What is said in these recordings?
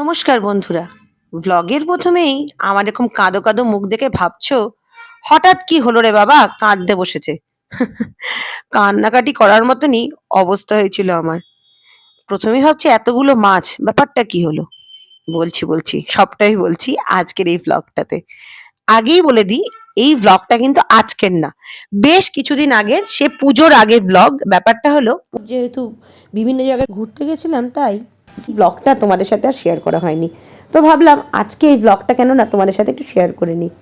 নমস্কার বন্ধুরা। ভ্লগের প্রথমেই আমার এরকম কাঁদো কাঁদো মুখ দেখে ভাবছ, হঠাৎ কি হলো রে বাবা? কাঁদতে বসেছে। কান্নাকাটি করার মতনই অবস্থা হয়েছিল আমার। প্রথমেই ভাবছি এতগুলো মাছ, ব্যাপারটা কি হলো? বলছি বলছি, সবটাই বলছি আজকের এই ভ্লগটাতে আগেই বলে দিই, এই ভ্লগটা কিন্তু আজকের না। বেশ কিছুদিন আগের, সে পুজোর আগের ভ্লগ ব্যাপারটা হলো, যেহেতু বিভিন্ন জায়গায় ঘুরতে গেছিলাম, তাই ব্লগটা তোমাদের সাথে আর শেয়ার করা হয়নি। তো ভাবলাম আজকে এই ব্লগটা কেন না তোমাদের সাথে একটু শেয়ার করে নিই।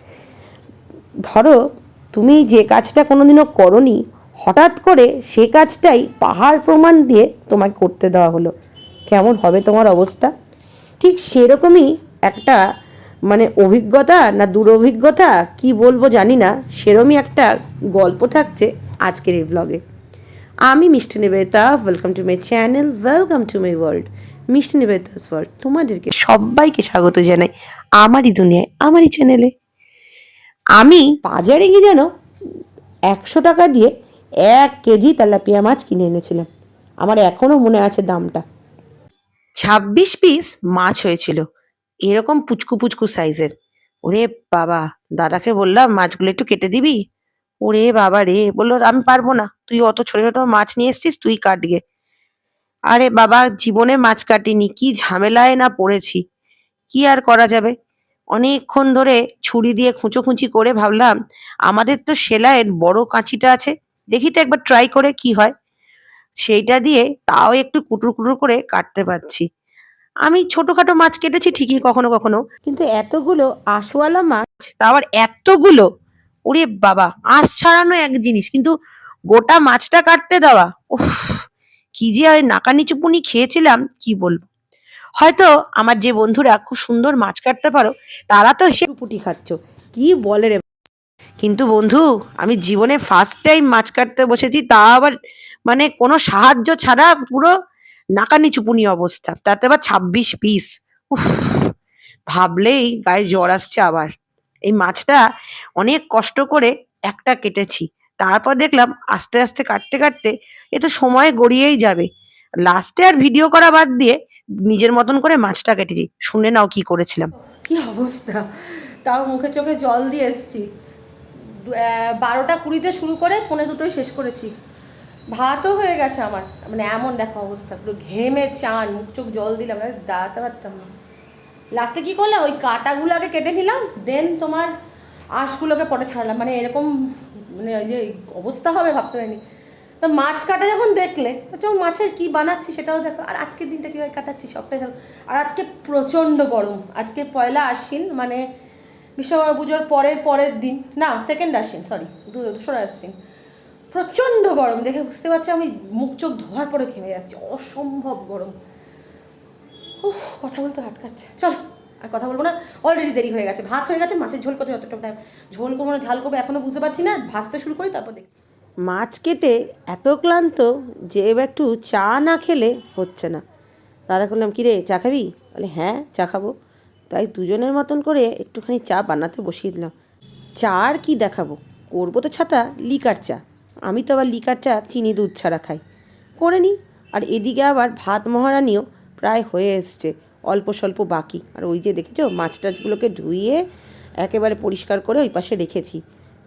ধরো, তুমি যে কাজটা কোনোদিনও করনি, হঠাৎ করে সে কাজটাই পাহাড় প্রমাণ দিয়ে তোমাকে করতে দেওয়া হলো। কেমন হবে তোমার অবস্থা? ঠিক সেরকমই একটা মানে অভিজ্ঞতা না দুরভিজ্ঞতা, কি বলব জানি না, সেরমই একটা গল্প থাকছে আজকের এই ব্লগে আমি Mishti Nivedita welcome to my channel welcome to my world Mishti Nivedita's world তোমাদেরকে সবাইকে স্বাগত জানাই আমারই দুনিয়ায় আমারই চ্যানেলে আমি বাজারে গিয়ে যেন একশো টাকা দিয়ে এক কেজি তেলাপিয়া মাছ কিনে এনেছিলাম। আমার এখনও মনে আছে দামটা। ছাব্বিশ পিস মাছ হয়েছিল। এরকম পুচকু পুচকু সাইজের ওরে বাবা দাদাকে বললাম মাছগুলো একটু কেটে দিবি? ওরে বাবা রে বলল আমি পারব না। তুই অত ছোট ছোট মাছ নিয়ে এসছিস তুই কাট গে আরে বাবা, জীবনে মাছ কাটিনি, কি ঝামেলায় না পড়েছি। কি আর করা যাবে? অনেকক্ষণ ধরে ছুরি দিয়ে খুঁচোখুঁচি করে ভাবলাম, আমাদের তো সেলাইয়ের বড় কাঁচিটা আছে, দেখি তো একবার ট্রাই করে কি হয়। সেইটা দিয়ে তাও একটু কুটুর কুটুর করে কাটতে পারছি। আমি ছোটখাটো মাছ কেটেছি ঠিকই কখনো কখনো, কিন্তু এতগুলো আঁশওয়ালা মাছ তা আবার এতগুলো? ওরে বাবা, আঁশ ছাড়ানো এক জিনিস, কিন্তু গোটা মাছটা কাটতে দেওয়া, উফ। কি যে নাকানি চুপুনি খেয়েছিলাম, কি বলব? হয়তো আমার যে বন্ধুরা খুব সুন্দর মাছ কাটতে পারো, তারা তো হেসে পুটি খাচ্ছ, কি বলে রে? কিন্তু বন্ধু, আমি জীবনে ফার্স্ট টাইম মাছ কাটতে বসেছি, তা আবার মানে কোনো সাহায্য ছাড়া পুরো নাকানি চুপুনি অবস্থা, তাতে আবার ছাব্বিশ পিস ভাবলেই গায়ে জ্বর আসছে আবার। এই মাছটা অনেক কষ্ট করে একটা কেটেছি তারপর দেখলাম আস্তে আস্তে কাটতে কাটতে এ তো সময় গড়িয়েই যাবে। লাস্টে আর ভিডিও করা বাদ দিয়ে নিজের মতন করে মাছটা কেটেছি শুনে নাও কি করেছিলাম। কি অবস্থা? তাও মুখে চোখে জল দিয়ে এসছি। বারোটা কুড়িতে শুরু করে পনেরো দুটোই শেষ করেছি। ভাতও হয়ে গেছে আমার। মানে এমন দেখো অবস্থা, পুরো ঘেমে চান, মুখ চোখ জল দিলাম দাঁড়াতে পারতাম না। লাস্টে কী করলাম? ওই কাটাগুলো আগে কেটে নিলাম দেন তোমার আঁশগুলোকে পরে ছাড়লাম। মানে এরকম মানে যে অবস্থা হবে ভাবতে পারিনি। তো মাছ কাটা যখন দেখলে, তো মাছের কি বানাচ্ছি সেটাও দেখো। আর আজকের দিনটা কীভাবে কাটাচ্ছি সবটাই দেখো। আর আজকে প্রচণ্ড গরম। আজকে পয়লা আশ্বিন মানে বিশ্বকর্মা পুজোর পরের পরের দিন। না সেকেন্ড আশ্বিন সরি দোসরা আশ্বিন। প্রচণ্ড গরম। দেখে বুঝতে পারছি, আমি মুখ চোখ ধোয়ার পরে ঘেমে যাচ্ছি। অসম্ভব গরম। উফ, কথা বলতে আটকাচ্ছে। চলো। আর কথা বলব না। অলরেডি দেরি হয়ে গেছে। ভাত হয়ে গেছে, মাছের ঝোল করতে যতটা টাইম? ঝোল করব না, ঝাল করব এখনও বুঝতে পারছি না। ভাজতে শুরু করি, তারপর দেখছি। মাছ কেটে এত ক্লান্ত যে এবার একটু চা না খেলে হচ্ছে না। দাদা করলাম কিরে, চা খাবি? বলে হ্যাঁ চা খাব। তাই দুজনের মতন করে একটুখানি চা বানাতে বসিয়ে দিলাম। চা আর কি দেখাবো? করব তো ছাতা, লিকার চা। আমি তো আবার লিকার চা, চিনি, দুধ ছাড়া খাই। করে নিই আর এদিকে আবার ভাত মহারানিও প্রায় হয়ে এসছে। অল্প স্বল্প বাকি। আর ওই যে দেখেছ, মাছ টাছগুলোকে ধুইয়ে একেবারে পরিষ্কার করে ওই পাশে রেখেছি।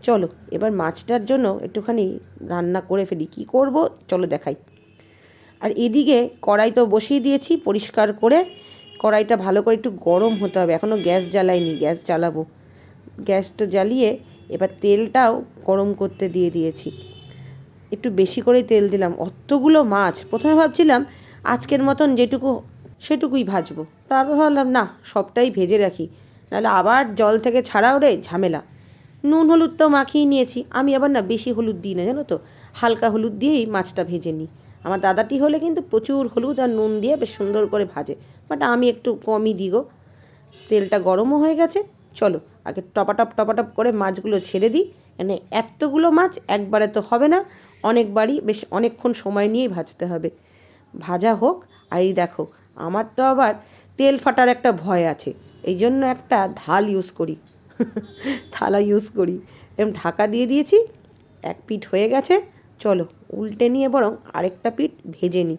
চলো, এবার মাছটার জন্য একটুখানি রান্না করে ফেলি। কী করব? চলো দেখাই। আর এদিকে কড়াই তো বসিয়ে দিয়েছি, পরিষ্কার করে। কড়াইটা ভালো করে একটু গরম হতে হবে। এখনও গ্যাস জ্বালাইনি, গ্যাস জ্বালাবো। গ্যাসটা জ্বালিয়ে এবার তেলটাও গরম করতে দিয়ে দিয়েছি। একটু বেশি করেই তেল দিলাম। অতগুলো মাছ। প্রথমে ভাবছিলাম, আজকের মতন যেটুকু সেটুকুই ভাজবো। তারপর ভাবলাম, না, সবটাই ভেজে রাখি। নাহলে আবার জল থেকে ছাড়াও রে ঝামেলা। নুন, হলুদ তো মাখিয়ে নিয়েছি। আমি আবার না বেশি হলুদ দিই না, জানো তো? হালকা হলুদ দিয়েই মাছটা ভেজে নিই। আমার দাদাটি হলে কিন্তু প্রচুর হলুদ আর নুন দিয়ে বেশ সুন্দর করে ভাজে। বাট আমি একটু কমই দিই গো। তেলটা গরমও হয়ে গেছে। চলো, আগে টপাটপ টপাটপ করে মাছগুলো ছেড়ে দিই। মানে এতগুলো মাছ একবারে তো হবে না। অনেকবারই বেশ অনেকক্ষণ সময় নিয়েই ভাজতে হবে। ভাজা হোক, আর এই দেখো আমার তো আবার তেল ফাটার একটা ভয় আছে। এই জন্য একটা ঢাল ইউজ করি। থালা ইউজ করি। এরকম ঢাকা দিয়ে দিয়েছি, এক পিঠ হয়ে গেছে, চলো উল্টে নিয়ে বরং আরেকটা পিঠ ভেজে নিই।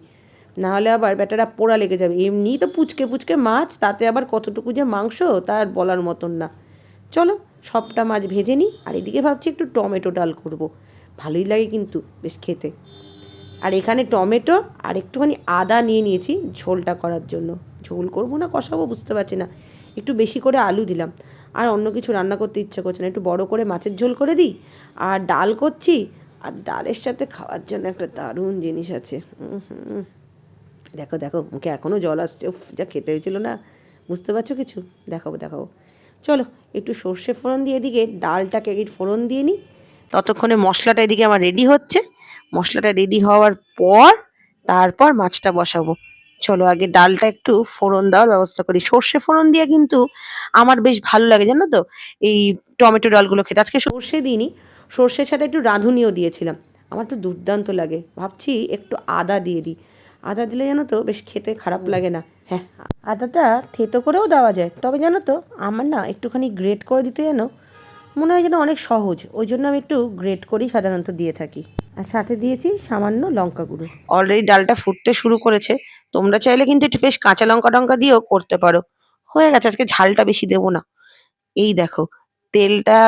না হলে আবার ব্যাটারা পোড়া লেগে যাবে। এমনিই তো পুচকে পুচকে মাছ, তাতে আবার কতটুকু যে মাংস তার বলার মতন না। চলো সবটা মাছ ভেজে নিই, আর এদিকে ভাবছি একটু টমেটো ডাল করব। ভালোই লাগে কিন্তু বেশ খেতে। আর এখানে টমেটো আর একটুখানি আদা নিয়ে নিয়েছি ঝোলটা করার জন্য। ঝোল করব না, কষাবো বুঝতে পারছি না। একটু বেশি করে আলু দিলাম। আর অন্য কিছু রান্না করতে ইচ্ছা করছে না। একটু বড় করে মাছের ঝোল করে দিই। আর ডাল করছি। আর ডালের সাথে খাওয়ার জন্য একটা দারুণ জিনিস আছে। দেখো দেখো, মুখে এখনও জল আসছে। উফ, যা খেতে হয়েছিল না। বুঝতে পারছ কিছু? দেখাবো দেখাবো। চলো, একটু সর্ষে ফোড়ন দিয়ে এদিকে ডালটাকে একটু ফোড়ন দিয়ে নিই। ততক্ষণে মশলাটা এদিকে আমার রেডি হচ্ছে। মশলাটা রেডি হওয়ার পর তারপর মাছটা বসাবো। চলো আগে ডালটা একটু ফোড়ন দেওয়ার ব্যবস্থা করি। সর্ষে ফোড়ন দিয়ে কিন্তু আমার বেশ ভালো লাগে, জানো তো? এই টমেটো ডালগুলো খেতে। আজকে সর্ষে দিইনি, সর্ষের সাথে একটু রাঁধুনিও দিয়েছিলাম। আমার তো দুর্দান্ত লাগে। ভাবছি একটু আদা দিয়ে দিই। আদা দিলে জানো তো বেশ খেতে খারাপ লাগে না। হ্যাঁ আদাটা থেতো করেও দেওয়া যায়। তবে জানো তো, আমার না একটুখানি গ্রেট করে দিতে যেন মনে হয় যেন অনেক সহজ। ওই জন্য আমি একটু গ্রেট করেই সাধারণত দিয়ে থাকি। আর সাথে দিয়েছি সামান্য লঙ্কা গুঁড়ো। অলরেডি ডালটা ফুটতে শুরু করেছে। তোমরা চাইলে কিন্তু একটু বেশ কাঁচা লঙ্কা টঙ্কা দিয়েও করতে পারো। হয়ে গেছে, আজকে ঝালটা বেশি দেবো না। এই দেখো, তেলটা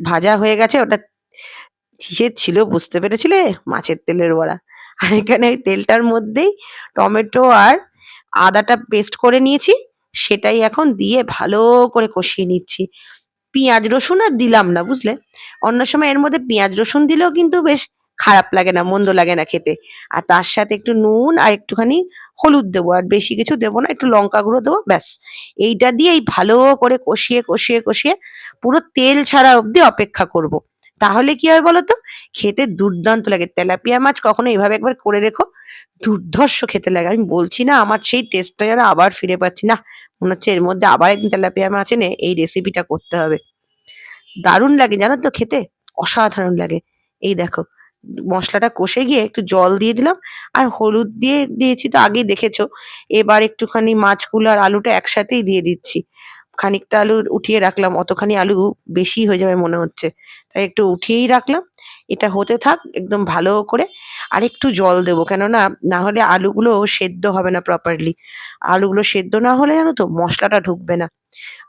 ভাজা হয়ে গেছে, ওটা কিসের ছিল, বুঝতে পেরেছিলে? মাছের তেলের বড়া। আর এখানে ওই তেলটার মধ্যেই টমেটো আর আদাটা পেস্ট করে নিয়েছি। সেটাই এখন দিয়ে ভালো করে কষিয়ে নিচ্ছি। পেঁয়াজ রসুন আর দিলাম না, বুঝলে? অন্য সময় এর মধ্যে পেঁয়াজ রসুন দিলেও কিন্তু বেশ খারাপ লাগে না, মন্দ লাগে না খেতে। আর তার সাথে একটু নুন আর একটুখানি হলুদ দেবো, আর বেশি কিছু দেবো না, একটু লঙ্কা গুঁড়ো দেবো, ব্যাস। এইটা দিয়েই ভালো করে কষিয়ে কষিয়ে কষিয়ে পুরো তেল ছাড়া অবধি অপেক্ষা করব। তাহলে কি হয় বলো তো? খেতে দুর্দান্ত লাগে। তেলাপিয়া মাছ কখনো এভাবে একবার করে দেখো, দুর্ধর্ষ খেতে লাগে। আমি বলছি না, আমার সেই টেস্টটা যেন আবার ফিরে পাচ্ছি। না মনে হচ্ছে এর মধ্যে আবার একদিন তেলাপিয়া মাছ এনে এই রেসিপিটা করতে হবে। দারুণ লাগে জানো তো খেতে? অসাধারণ লাগে। এই দেখো মশলাটা কষে গিয়ে একটু জল দিয়ে দিলাম। আর হলুদ দিয়ে দিয়েছি তো আগেই দেখেছ। এবার একটুখানি মাছগুলো আর আলুটা একসাথেই দিয়ে দিচ্ছি। খানিকটা আলু উঠিয়ে রাখলাম, অতখানি আলু বেশি হয়ে যাবে মনে হচ্ছে। তাই একটু উঠিয়েই রাখলাম। এটা হতে থাক, একদম ভালো করে। আর একটু জল দেবো, কেননা না হলে আলুগুলো সেদ্ধ হবে না প্রপারলি আলুগুলো সেদ্ধ না হলে জানো তো মশলাটা ঢুকবে না।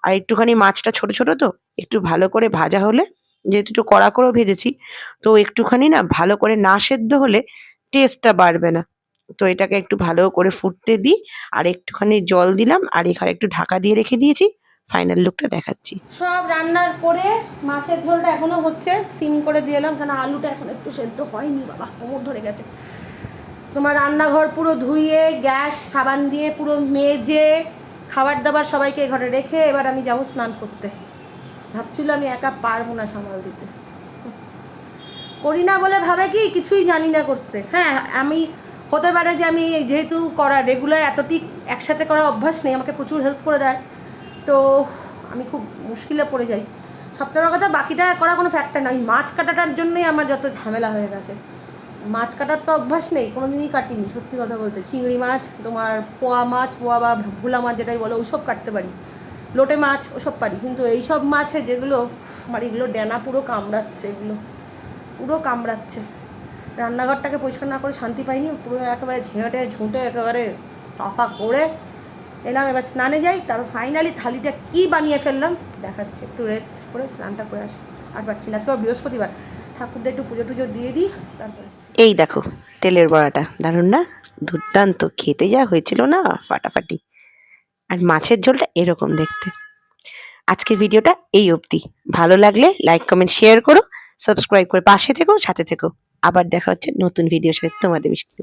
আর একটুখানি মাছটা ছোট ছোট তো, একটু ভালো করে ভাজা হলে যেহেতু একটু কড়া করেও ভেজেছি, তো একটুখানি না ভালো করে না সেদ্ধ হলে টেস্টটা বাড়বে না। তো এটাকে একটু ভালো করে ফুটতে দিই, আর একটুখানি জল দিলাম, আর এখানে একটু ঢাকা দিয়ে রেখে দিয়েছি ফাইনাল লুকটা দেখাচ্ছি। সব রান্নার করে মাছের ঝোলটা এখনও হচ্ছে, সিম করে দিয়ে এলাম কারণ আলুটা এখন একটু সেদ্ধ হয়নি, বাবা, কোমর ধরে গেছে। তোমার রান্নাঘর পুরো ধুইয়ে গ্যাস, সাবান দিয়ে পুরো মেজে খাবার দাবার সবাইকে ঘরে রেখে এবার আমি যাব স্নান করতে। ভাবছিল আমি একা পারব না সামাল দিতে। করি না বলে ভাবে কি? কিছুই জানি না করতে। হ্যাঁ আমি, হতে পারে যে আমি যেহেতু করা রেগুলার এতটি একসাথে করা অভ্যাস নেই, আমাকে প্রচুর হেল্প করে দেয়। তো আমি খুব মুশকিলে পড়ে যাই। সপ্তাহ কথা, বাকিটা করা কোনো ফ্যাক্টর নয় মাছ কাটাটার জন্যই আমার যত ঝামেলা হয়ে গেছে। মাছ কাটার তো অভ্যাস নেই কোনো দিনই কাটিনি, সত্যি কথা বলতে। চিংড়ি মাছ, তোমার পোয়া মাছ, পোয়া বা ভোলা মাছ যেটাই বলো, ওইসব কাটতে পারি। লোটে মাছ, ওসব পারি। কিন্তু এইসব মাছে যেগুলো, আমার এগুলো ডেনা পুরো কামড়াচ্ছে এগুলো। পুরো কামড়াচ্ছে। রান্নাঘরটাকে পরিষ্কার না করে শান্তি পাইনি, পুরো একেবারে ঝেঁটে, ঝুঁটে একেবারে সাফা করে এলাম। এবার স্নানে যাই তারপর ফাইনালি থালিটা কি বানিয়ে ফেললাম, দেখাচ্ছে। একটু রেস্ট করে স্নানটা করে আসি। আর পারছি না। আজকে বৃহস্পতিবার। ঠাকুরদের একটু পুজো টুজো দিয়ে দিই, তারপর এই দেখো, তেলের বড়াটা। দারুণ না? দুর্দান্ত। খেতে যা হয়েছিল না, ফাটাফাটি। আর মাছের ঝোলটা এরকম দেখতে। আজকের ভিডিওটা এই অবধি। ভালো লাগলে লাইক কমেন্ট শেয়ার করো সাবস্ক্রাইব করে পাশে থেকো, সাথে থেকো। আবার দেখা হচ্ছে নতুন ভিডিও সাথে। তোমাদের মিষ্টি।